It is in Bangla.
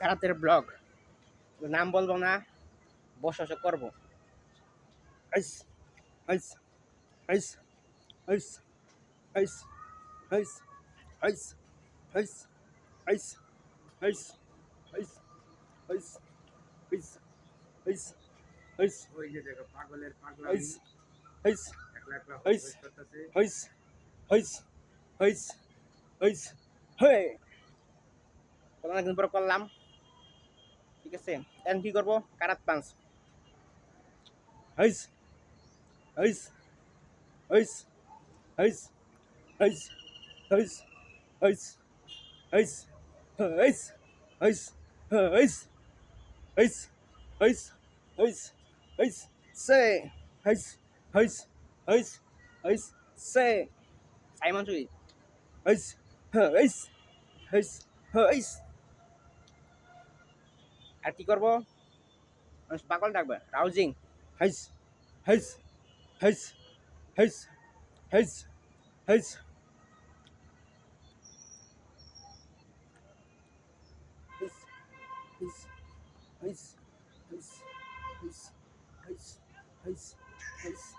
কারাতের ব্লগ নাম বলব না বসে বসে করব আইস আইস আইস আইস আইস আইস আইস আইস আইস আইস আইস আইস আইস আইস আইস ওই যে দেখো পাগলের পাগলা আইস আইস আইস। হইস হইস হইস হইস হে অনেকদিন পর করলাম ঠিক আছে এখন কি করব কারাত পাঞ্চ হইস হইস হইস হইস হইস হইস হইস হইস হইস হইস হইস হইস হইস হইস হইস সে হইস হইস হইস হইস সে সাইমন চুই হইস হইস হইস হইস আর কি করব মানুষ পাগল ডাকবে রাউজিং হইস হইস হইস হইস হইস হইস হইস হইস হইস হইস হইস হইস হইস হইস হইস